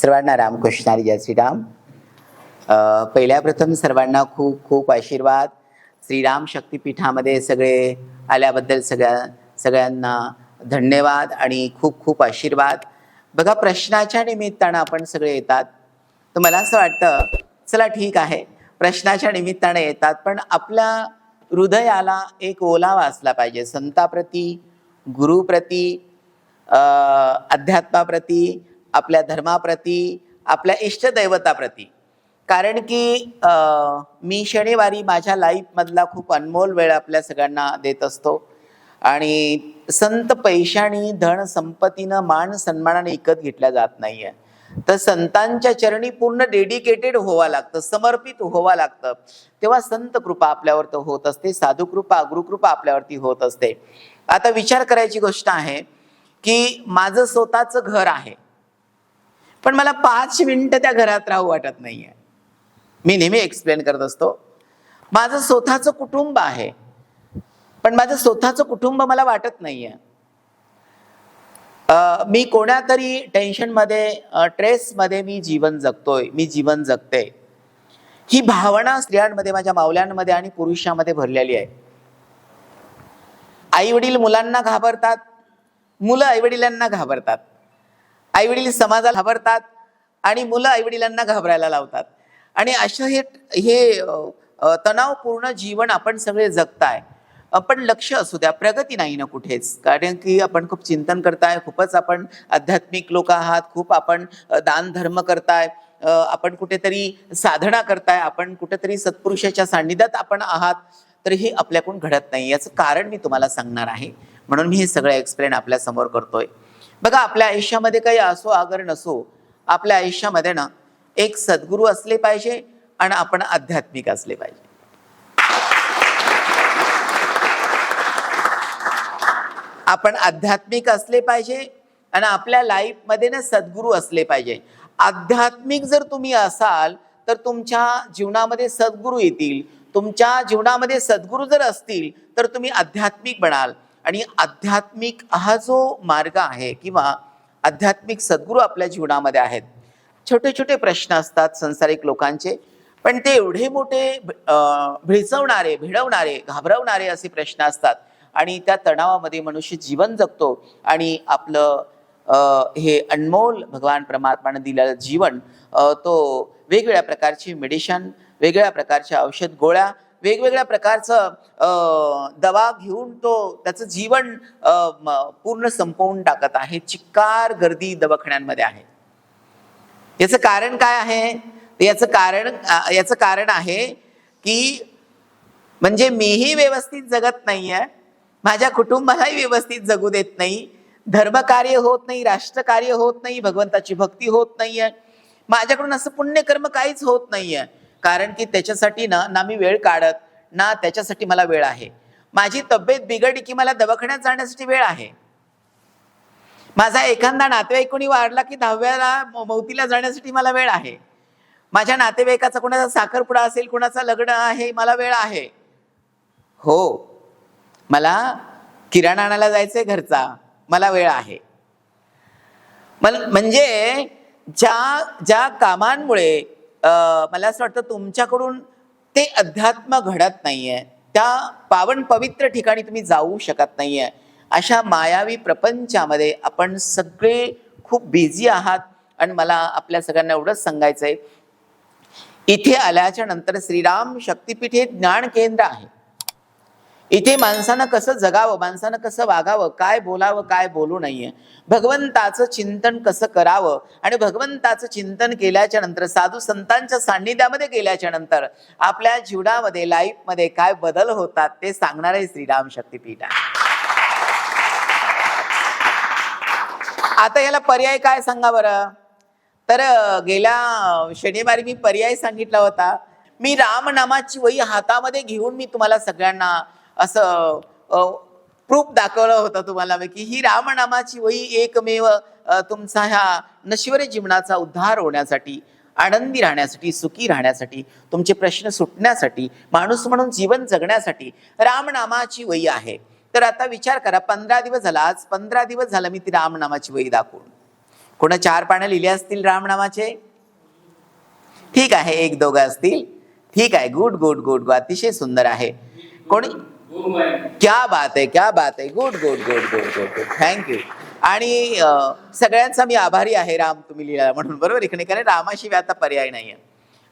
सर्वांना रामकृष्ण जय श्रीराम. पहिल्या प्रथम सर्वांना खूप खूप आशीर्वाद. श्रीराम शक्तिपीठामध्ये सगळे आल्याबद्दल सगळ्या सगळ्यांना धन्यवाद आणि खूप खूप आशीर्वाद. बघा प्रश्नाच्या निमित्तानं आपण सगळे येतात. तर मला असं वाटतं चला ठीक आहे. प्रश्नाच्या निमित्ताने येतात पण आपल्या हृदयाला एक ओलावा असला पाहिजे. संताप्रती गुरुप्रती अध्यात्माप्रती आपल्या धर्माप्रती आपल्या इष्टदैवताप्रती. कारण की मी शनिवारी माझ्या लाईफमधला खूप अनमोल वेळ आपल्या सगळ्यांना देत असतो. आणि संत पैशाने धन संपत्तीनं मान सन्मानाने विकत घेतल्या जात नाही आहे तर संतांच्या चरणी पूर्ण डेडिकेटेड व्हावं लागतं समर्पित व्हावं लागतं. तेव्हा संत कृपा आपल्यावर होत असते साधू कृपा गुरुकृपा आपल्यावरती होत असते. आता विचार करायची गोष्ट आहे की माझं स्वतःचं घर आहे. पण मला पाच मिनिटं त्या घरात राहू वाटत नाही आहे मी नेहमी एक्सप्लेन करत असतो माझं स्वतःचं कुटुंब आहे पण माझं स्वतःचं कुटुंब मला वाटत नाही आहे मी कोणातरी टेन्शनमध्ये ट्रेसमध्ये मी जीवन जगतोय मी जीवन जगते. ही भावना स्त्रियांमध्ये माझ्या मावल्यांमध्ये आणि पुरुषामध्ये भरलेली आहे. आई वडील मुलांना घाबरतात मुलं आईवडिलांना घाबरतात. आईवडील समाजाला घाबरतात आणि मुलं आईवडिलांना घाबरायला लावतात. आणि अशा हे हे तणावपूर्ण जीवन आपण सगळे जगताय. आपण पण लक्ष असू द्या प्रगती नाही ना कुठेच. कारण की आपण खूप चिंतन करताय खूपच आपण आध्यात्मिक लोक आहात खूप आपण दान धर्म करताय आपण कुठेतरी साधना करताय आपण कुठेतरी सत्पुरुषाच्या सान्निध्यात आपण आहात तर हे आपल्याकडून घडत नाही. याचं कारण मी तुम्हाला सांगणार आहे. म्हणून मी हे सगळं एक्सप्लेन आपल्यासमोर करतोय. बघा आपल्या आयुष्यामध्ये काही असो आगर नसो आपल्या आयुष्यामध्ये ना एक सद्गुरू असले पाहिजे आणि आपण आध्यात्मिक असले पाहिजे. आपण आध्यात्मिक असले पाहिजे आणि आपल्या लाईफमध्ये ना सद्गुरू असले पाहिजे. आध्यात्मिक जर तुम्ही असाल तर तुमच्या जीवनामध्ये सद्गुरू येतील. तुमच्या जीवनामध्ये सद्गुरू जर असतील तर तुम्ही आध्यात्मिक बनाल. आणि आध्यात्मिक हा जो मार्ग आहे किंवा आध्यात्मिक सद्गुरू आपल्या जीवनामध्ये आहेत. छोटे छोटे प्रश्न असतात संसारिक लोकांचे पण ते एवढे मोठे अं, भिळचवणारे भिडवणारे घाबरवणारे असे प्रश्न असतात. आणि त्या तणावामध्ये मनुष्य जीवन जगतो आणि आपलं हे अनमोल भगवान परमात्माने दिलेलं जीवन तो वेगवेगळ्या प्रकारची मेडिशन वेगवेगळ्या प्रकारच्या औषध गोळ्या वेगवेगळ्या प्रकारचं दवा घेऊन तो त्याचं जीवन पूर्ण संपवून टाकत आहे. चिक्कार गर्दी दवाखान्यांमध्ये आहे. याचं कारण काय आहे? याचं कारण याचं कारण आहे की म्हणजे मीही व्यवस्थित जगत नाहीये. माझ्या कुटुंबालाही व्यवस्थित जगू देत नाही. धर्मकार्य होत नाही राष्ट्रकार्य होत नाही भगवंताची भक्ती होत नाहीये. माझ्याकडून असं पुण्यकर्म काहीच होत नाहीये. कारण की त्याच्यासाठी ना ना मी वेळ काढत ना त्याच्यासाठी मला वेळ आहे. माझी तब्येत बिघडली की मला दवाखान्यात जाण्यासाठी वेळ आहे. माझा एखादा नातेवाईक कोणी वारला की दहाव्याला म- मौतीला जाण्यासाठी मला वेळ आहे. माझ्या नातेवाईकाचा कोणाचा साखरपुडा असेल कोणाचा लग्न आहे मला वेळ आहे. हो मला किराणा आणायला जायचंय घरचा मला वेळ आहे. म्हणजे ज्या ज्या कामांमुळे मला असं वाटतं तुमच्याकडून ते अध्यात्म घडत नाही आहे त्या पावन पवित्र ठिकाणी तुम्ही जाऊ शकत नाही आहे अशा मायावी प्रपंचामध्ये आपण सगळे खूप बिझी आहात आणि मला आपल्या सगळ्यांना एवढंच सांगायचं आहे इथे आल्याच्यानंतर श्रीराम शक्तिपीठ हे ज्ञान केंद्र आहे. इथे माणसानं कसं जगावं माणसानं कसं वागावं काय बोलावं काय बोलू नाहीये. भगवंताचं चिंतन कसं करावं आणि भगवंताचं चिंतन केल्याच्यानंतर साधू संतांच्या सान्निध्यामध्ये गेल्याच्यानंतर आपल्या जीवनामध्ये लाईफमध्ये काय बदल होतात ते सांगणारे श्रीराम शक्तीपीठ आहे. आता याला पर्याय काय सांगा बरं? तर गेल्या शनिवारी मी पर्याय सांगितला होता. मी रामनामाची वही हातामध्ये घेऊन मी तुम्हाला सगळ्यांना असं प्रूफ दाखवलं होतं तुम्हाला की ही रामनामाची वही एकमेव तुमचा ह्या नश्वर जीवनाचा उद्धार होण्यासाठी आनंदी राहण्यासाठी सुखी राहण्यासाठी तुमचे प्रश्न सुटण्यासाठी माणूस म्हणून जीवन जगण्यासाठी रामनामाची वही आहे. तर आता विचार करा पंधरा दिवस झाला आज पंधरा दिवस झाला मी ती रामनामाची वही दाखवून. कोणा चार पाण्या लिहिले असतील रामनामाचे? ठीक आहे एक दोघं असतील. ठीक आहे गुड गुड गुड गुड अतिशय सुंदर आहे. कोणी? क्या बात आहे क्या बात आहे. Good good good good good good thank you आणि सगळ्यांचा मी आभारी आहे राम तुम्ही लिहिला म्हणून. बरोबर? इकडे कारण रामाशिवाय आता पर्याय नाही आहे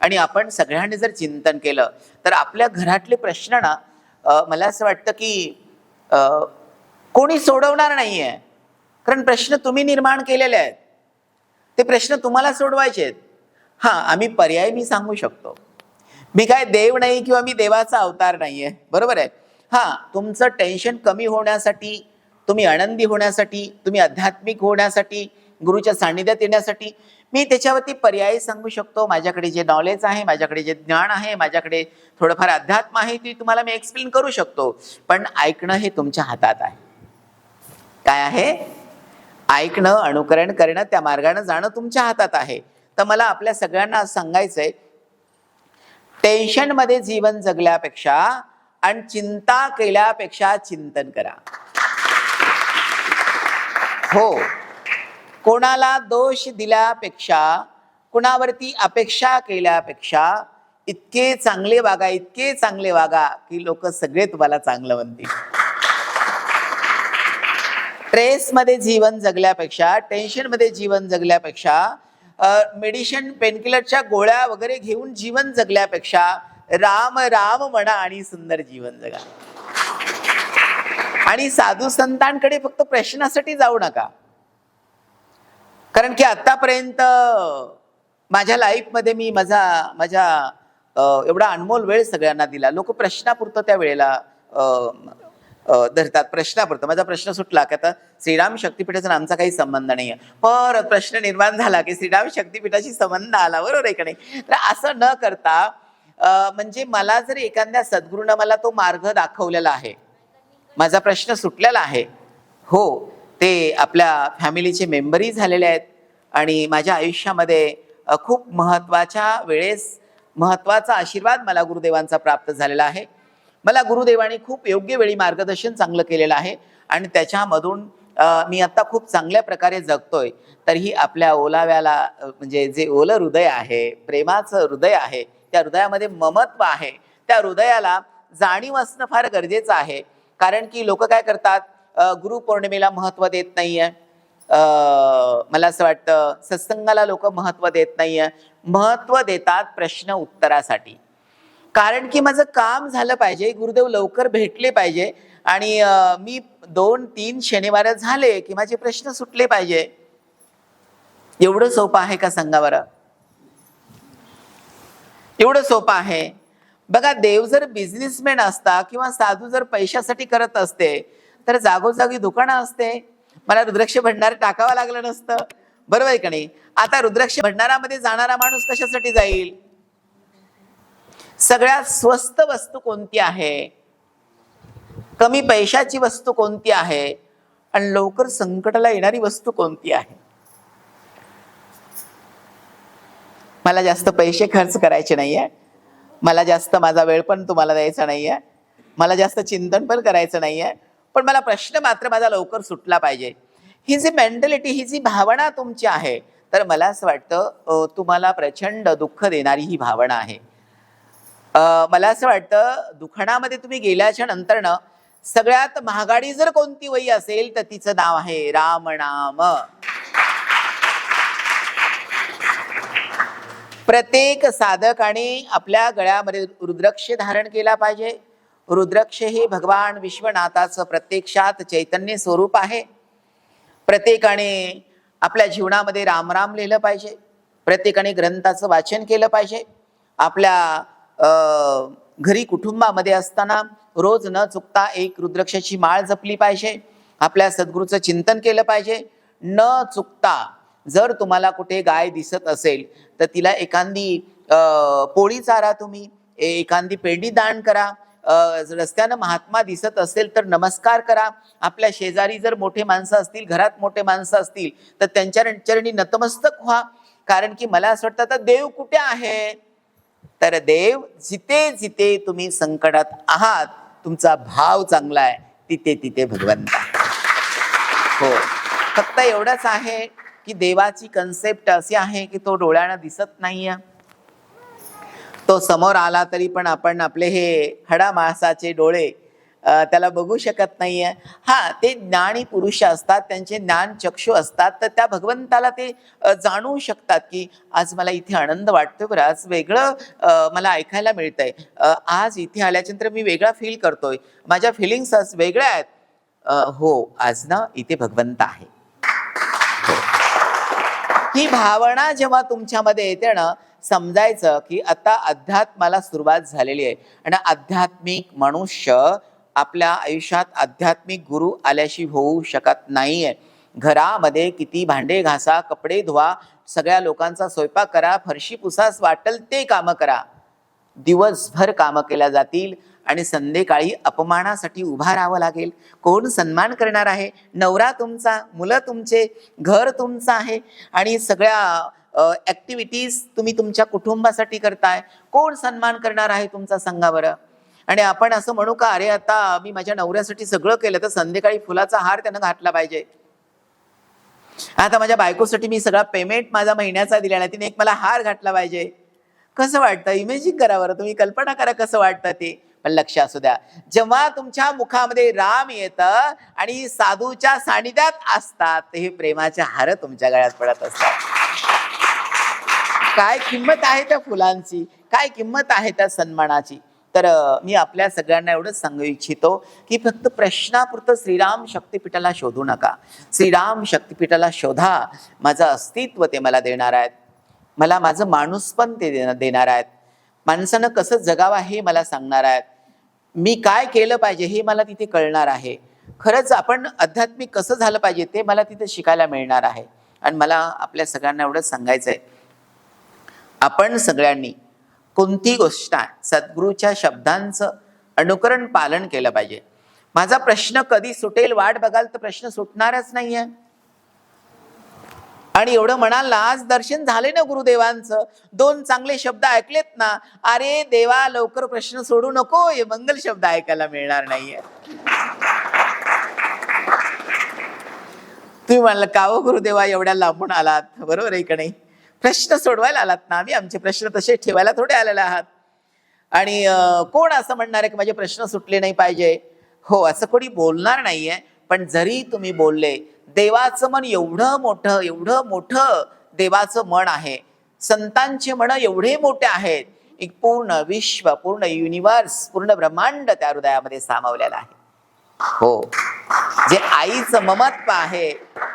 आणि आपण सगळ्यांनी जर चिंतन केलं तर आपल्या घरातले प्रश्न ना मला असं वाटतं की कोणी सोडवणार नाही आहे कारण प्रश्न तुम्ही निर्माण केलेले आहेत. ते प्रश्न तुम्हाला सोडवायचे आहेत. हां आम्ही पर्याय मी सांगू शकतो. मी काय देव नाही किंवा मी देवाचा अवतार नाही आहे बरोबर आहे? हां तुमचं टेन्शन कमी होण्यासाठी तुम्ही आनंदी होण्यासाठी तुम्ही आध्यात्मिक होण्यासाठी गुरुच्या सान्निध्यात येण्यासाठी मी त्याच्यावरती पर्याय सांगू शकतो. माझ्याकडे जे नॉलेज आहे माझ्याकडे जे ज्ञान आहे माझ्याकडे थोडंफार अध्यात्म आहे ते तुम्हाला मी एक्सप्लेन करू शकतो. पण ऐकणं हे तुमच्या हातात आहे. काय आहे? ऐकणं अनुकरण करणं त्या मार्गाने जाणं तुमच्या हातात आहे. तर मला आपल्या सगळ्यांना सांगायचंय टेन्शनमध्ये जीवन जगल्यापेक्षा आणि चिंता केल्यापेक्षा चिंतन करा. हो. कोणाला दोष दिल्यापेक्षा कुणावरती अपेक्षा केल्यापेक्षा इतके चांगले वागा इतके चांगले वागा की लोक सगळे तुम्हाला चांगलं म्हणतील. स्ट्रेसमध्ये जीवन जगल्यापेक्षा टेन्शनमध्ये जीवन जगल्यापेक्षा मेडिसिन पेनकिलरच्या गोळ्या वगैरे घेऊन जीवन जगल्यापेक्षा राम राम म्हणा आणि सुंदर जीवन जगा. आणि साधू संतांकडे फक्त प्रश्नासाठी जाऊ नका. कारण की आतापर्यंत माझ्या लाईफमध्ये मी माझा माझ्या एवढा अनमोल वेळ सगळ्यांना दिला. लोक प्रश्नापुरतं त्या वेळेला धरतात. प्रश्नापुरतं. माझा प्रश्न सुटला की आता श्रीराम शक्तीपीठाचा आमचा काही संबंध नाही आहे परत प्रश्न निर्माण झाला की श्रीराम शक्तीपीठाशी संबंध आला. बरोबर आहे का नाही? तर असं न करता म्हणजे मला जर एखाद्या सद्गुरूनं मला तो मार्ग दाखवलेला आहे माझा प्रश्न सुटलेला आहे हो ते आपल्या फॅमिलीचे मेंबरही झालेले आहेत आणि माझ्या आयुष्यामध्ये खूप महत्त्वाच्या वेळेस महत्त्वाचा आशीर्वाद मला गुरुदेवांचा प्राप्त झालेला आहे. मला गुरुदेवाने खूप योग्य वेळी मार्गदर्शन चांगलं केलेलं आहे आणि त्याच्यामधून मी आत्ता खूप चांगल्या प्रकारे जगतोय. तरीही आपल्या ओलाव्याला म्हणजे जे ओलं हृदय आहे प्रेमाचं हृदय आहे त्या हृदयामध्ये ममत्व आहे. त्या हृदयाला जाणीव असणं फार गरजेचं आहे. कारण की लोक काय करतात गुरुपौर्णिमेला महत्त्व देत नाहीये. आहे मला असं वाटतं सत्संगाला लोक महत्त्व देत नाहीये. महत्त्व देतात प्रश्न उत्तरासाठी. कारण की माझं काम झालं पाहिजे गुरुदेव लवकर भेटले पाहिजे आणि मी दोन तीन शनिवार झाले की माझे प्रश्न सुटले पाहिजे. एवढं सोपं आहे का सांगा बरं एवढं सोपं आहे. बघा देव जर बिझनेसमॅन असता किंवा साधू जर पैशासाठी करत असते तर जागोजागी दुकानं असते. मला रुद्राक्ष भंडार टाकावं लागलं नसतं. बरोबर आहे का नाही? आता रुद्राक्ष भंडारामध्ये जाणारा माणूस कशासाठी जाईल? सगळ्यात स्वस्त वस्तू कोणती आहे? कमी पैशाची वस्तू कोणती आहे? आणि लवकर संकटाला येणारी वस्तू कोणती आहे? मला जास्त पैसे खर्च करायचे नाही आहे मला जास्त माझा वेळ पण तुम्हाला द्यायचा नाही आहे मला जास्त चिंतन पण करायचं आहे पण मला प्रश्न मात्र माझा लवकर सुटला पाहिजे. ही जी मेंटॅलिटी ही जी भावना तुमची आहे तर मला असं वाटतं तुम्हाला प्रचंड दुःख देणारी ही भावना आहे. मला असं वाटतं दुखणामध्ये तुम्ही गेल्याच्या नंतरनं सगळ्यात महागाडी जर कोणती वही असेल तर तिचं नाव आहे रामनाम. प्रत्येक साधकाने आपल्या गळ्यामध्ये रुद्रक्ष धारण केला पाहिजे. रुद्रक्ष हे भगवान विश्वनाथाचं प्रत्यक्षात चैतन्य स्वरूप आहे. प्रत्येकाने आपल्या जीवनामध्ये रामराम लिहिलं पाहिजे. प्रत्येकाने ग्रंथाचं वाचन केलं पाहिजे. आपल्या घरी कुटुंबामध्ये असताना रोज न चुकता एक रुद्रक्षाची माळ जपली पाहिजे. आपल्या सद्गुरूचं चिंतन केलं पाहिजे. न चुकता जर तुम्हाला कुठे गाय दिसत असेल तर तिला एखादी पोळी चारा तुम्ही एखादी पेंडी दान करा. रस्त्यानं महात्मा दिसत असेल तर नमस्कार करा. आपल्या शेजारी जर मोठे माणसं असतील घरात मोठे माणसं असतील तर त्यांच्या चरणी नतमस्तक व्हा. कारण की मला असं वाटतं आता देव कुठे आहे? तर देव जिथे जिथे तुम्ही संकटात आहात तुमचा भाव चांगला आहे तिथे तिथे भगवंत हो. फक्त एवढंच आहे की देवाची कन्सेप्ट अशी आहे की तो डोळ्यानं दिसत नाहीये. तो समोर आला तरी पण आपण आपले हे हडा माणसाचे डोळे त्याला बघू शकत नाहीये. हा ते ज्ञानी पुरुष असतात त्यांचे ज्ञान चक्षु असतात तर त्या भगवंताला ते जाणू शकतात की आज मला इथे आनंद वाटतोय बरं आज वेगळं मला ऐकायला मिळतंय. आज इथे आल्याच्यानंतर मी वेगळा फील करतोय. माझ्या फिलिंग्स आज वेगळ्या आहेत. हो आज ना इथे भगवंत आहे. ही भावना जेव्हा तुमच्यामध्ये येते ना समजायचं की आता अध्यात्माला सुरुवात झालेली आहे. आणि आध्यात्मिक मनुष्य आपल्या आयुष्यात आध्यात्मिक गुरु आल्याशी होऊ शकत नाहीये. घरामध्ये किती भांडे घासा कपडे धुवा सगळ्या लोकांचा स्वयंपाक करा फरशी पुसास वाटल ते कामं करा. दिवसभर कामं केल्या जातील. आणि संध्याकाळी अपमानासाठी उभा राहावं लागेल. कोण सन्मान करणार आहे? नवरा तुमचा मुलं तुमचे घर तुमचं आहे आणि सगळ्या ॲक्टिव्हिटीज तुम्ही तुमच्या कुटुंबासाठी करताय. कोण सन्मान करणार आहे तुमचा सांगा बरं आणि आपण असं म्हणू का अरे आता मी माझ्या नवऱ्यासाठी सगळं केलं तर संध्याकाळी फुलाचा हार त्यानं घातला पाहिजे. आता माझ्या बायकोसाठी मी सगळा पेमेंट माझा महिन्याचा दिला नाही तिने एक मला हार घातला पाहिजे. कसं वाटतं? इमेजिंग करा बरं तुम्ही कल्पना करा कसं वाटतं ते. पण लक्ष असू द्या. जेव्हा तुमच्या मुखामध्ये राम येतं आणि साधूच्या सानिध्यात असतात हे प्रेमाचे हार तुमच्या गळ्यात पडत असतात. काय किंमत आहे त्या फुलांची? काय किंमत आहे त्या सन्मानाची? तर मी आपल्या सगळ्यांना एवढंच सांगू इच्छितो की फक्त प्रश्नापुरतं श्रीराम शक्तिपीठाला शोधू नका. श्रीराम शक्तिपीठाला शोधा. माझं अस्तित्व ते मला देणार आहेत. मला माझं माणूस पण ते देणार आहेत. माणसानं कसं जगावं हे मला सांगणार आहेत. मी काय केलं पाहिजे हे मला तिथे कळणार आहे. खरंच आपण आध्यात्मिक कसं झालं पाहिजे ते मला तिथे शिकायला मिळणार आहे. आणि मला आपल्या सगळ्यांना एवढंच सांगायचं आहे आपण सगळ्यांनी कोणती गोष्ट आहे सद्गुरूच्या शब्दांचं अनुकरण पालन केलं पाहिजे. माझा प्रश्न कधी सुटेल वाट बघाल तर प्रश्न सुटणारच नाही आहे आणि एवढं म्हणाल ना आज दर्शन झाले ना गुरुदेवांचं. दोन चांगले शब्द ऐकलेत ना अरे देवा लवकर प्रश्न सोडू नको हे मंगल शब्द ऐकायला मिळणार नाहीये. तुम्ही म्हणलं का हो गुरुदेवा एवढ्या लांबून आलात? बरोबर आहे का नाही? प्रश्न सोडवायला आलात ना आम्ही आमचे प्रश्न तसे ठेवायला थोडे आलेले आहात. आणि कोण असं म्हणणार आहे की माझे प्रश्न सुटले नाही पाहिजे? हो असं कोणी बोलणार नाहीये. पण जरी तुम्ही बोलले देवाचं मन एवढं मोठं एवढं मोठं देवाचं मन आहे. संतांचे मन एवढे मोठे आहेत एक पूर्ण विश्व पूर्ण युनिवर्स पूर्ण ब्रह्मांड त्या हृदयामध्ये सामावलेलं आहे. हो. जे आईचं ममत्व आहे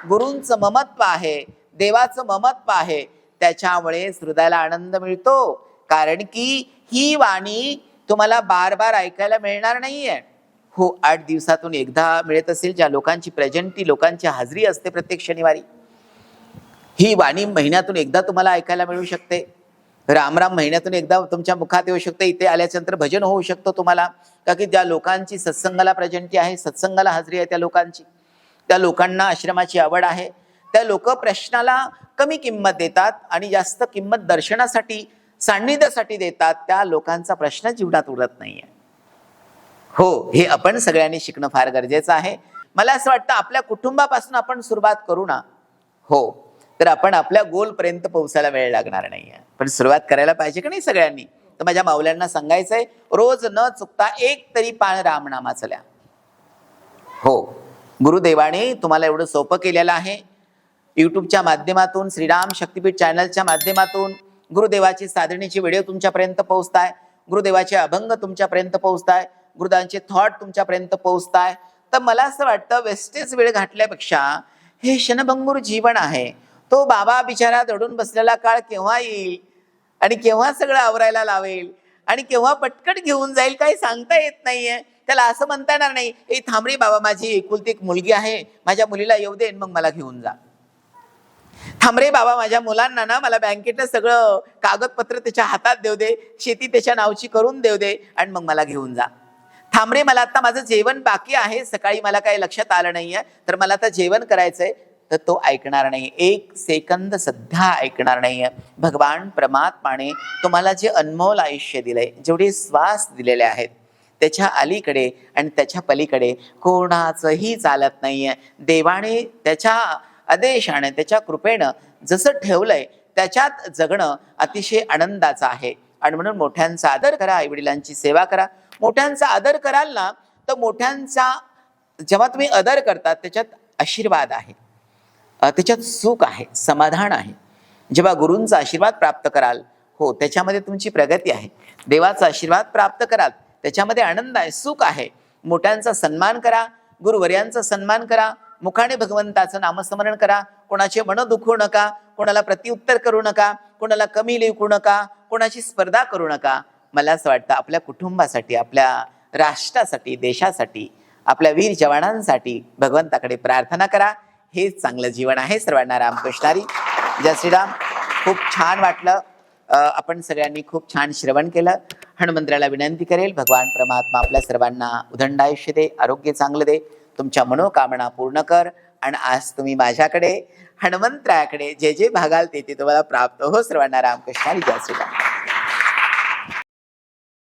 गुरूंचं ममत्व आहे देवाचं ममत्व आहे त्याच्यामुळे हृदयाला आनंद मिळतो. कारण की ही वाणी तुम्हाला बार बार ऐकायला मिळणार नाहीये. हो आठ दिवसातून एकदा मिळत असेल ज्या लोकांची प्रेझेंटी लोकांची हाजरी असते प्रत्येक शनिवारी. ही वाणी महिन्यातून एकदा तुम्हाला ऐकायला मिळू शकते. रामराम महिन्यातून एकदा तुमच्या मुखात येऊ शकते. इथे आल्याच्यानंतर भजन होऊ शकतो तुम्हाला. का की ज्या लोकांची सत्संगाला प्रेझेंटी आहे सत्संगाला हाजरी आहे त्या लोकांची. त्या लोकांना आश्रमाची आवड आहे. त्या लोक प्रश्नाला कमी किंमत देतात आणि जास्त किंमत दर्शनासाठी सान्निध्यासाठी देतात. त्या लोकांचा प्रश्न जीवनात उरत नाहीये. हो हे आपण सगळ्यांनी शिकणं फार गरजेचं आहे. मला असं वाटतं आपल्या कुटुंबापासून आपण सुरुवात करू ना. हो तर आपण आपल्या गोलपर्यंत पोहोचायला वेळ लागणार नाही आहे पण सुरुवात करायला पाहिजे का नाही सगळ्यांनी? तर माझ्या माऊल्यांना सांगायचंय रोज न चुकता एक तरी पान रामनामाचं लिहा. हो गुरुदेवाने तुम्हाला एवढं सोपं केलेलं आहे. युट्यूबच्या माध्यमातून श्रीराम शक्तीपीठ चॅनलच्या माध्यमातून गुरुदेवाची साधणीची व्हिडिओ तुमच्यापर्यंत पोहोचताय. गुरुदेवाचे अभंग तुमच्यापर्यंत पोहोचताय. गुरुदांचे थॉट तुमच्यापर्यंत पोहोचताय. तर मला असं वाटतं वेस्टेज वेळ घातल्यापेक्षा हे क्षणभंगूर जीवन आहे. तो बाबा बिचारा दडून बसलेला काळ केव्हा येईल? आणि केव्हा सगळं आवरायला लावेल? आणि केव्हा पटकट घेऊन जाईल? काही सांगता येत नाहीये. त्याला असं म्हणता येणार नाही ए थांबरे बाबा माझी एकुलती एक मुलगी आहे. माझ्या मुलीला येऊ दे आणि मग मला घेऊन जा. थांबरे बाबा माझ्या मुलांना ना मला बँकेतलं सगळं कागदपत्र त्याच्या हातात देऊ दे. शेती त्याच्या नावची करून देऊ दे आणि मग मला घेऊन जा. थांबरे मला आता माझं जेवण बाकी आहे. सकाळी मला काही लक्षात आलं नाहीये. तर मला आता जेवण करायचंय. तर तो ऐकणार नाही. एक सेकंद सध्या ऐकणार नाहीये. भगवान परमात्माने तुम्हाला जे अनमोल आयुष्य दिलंय जेवढे श्वास दिलेले आहेत त्याच्या अलीकडे आणि त्याच्या पलीकडे कोणाचंही चालत नाहीये. देवाने त्याच्या आदेशाने त्याच्या कृपेनं जसं ठेवलंय त्याच्यात जगणं अतिशय आनंदाचं आहे. आणि म्हणून मोठ्यांचा आदर करा आई वडिलांची सेवा करा. मोठ्यांचा आदर कराल ना तर मोठ्यांचा जेव्हा तुम्ही आदर करतात त्याच्यात आशीर्वाद आहे. त्याच्यात सुख आहे समाधान आहे. जेव्हा गुरूंचा आशीर्वाद प्राप्त कराल हो त्याच्यामध्ये तुमची प्रगती आहे. देवाचा आशीर्वाद प्राप्त कराल त्याच्यामध्ये आनंद आहे सुख आहे. मोठ्यांचा सन्मान करा गुरुवर्यांचा सन्मान करा मुखाने भगवंताचं नामस्मरण करा. कोणाचे मन दुखवू नका कोणाला प्रत्युत्तर करू नका कोणाला कमी लेखू नका कोणाची स्पर्धा करू नका. मला असं वाटतं आपल्या कुटुंबासाठी आपल्या राष्ट्रासाठी देशासाठी आपल्या वीर जवानांसाठी भगवंताकडे प्रार्थना करा. हेच चांगलं जीवन आहे सर्वांना रामकृष्णारी जय श्रीराम. खूप छान वाटलं. आपण सगळ्यांनी खूप छान श्रवण केलं. हनुमंत्राला विनंती करेल भगवान परमात्मा आपल्या सर्वांना उदंड आयुष्य दे आरोग्य चांगलं दे. तुमच्या मनोकामना पूर्ण कर आणि आज तुम्ही माझ्याकडे हनुमंतरायाकडे जे जे भागाल ते ते तुम्हाला प्राप्त हो सर्वांना रामकृष्णारी जय श्रीराम.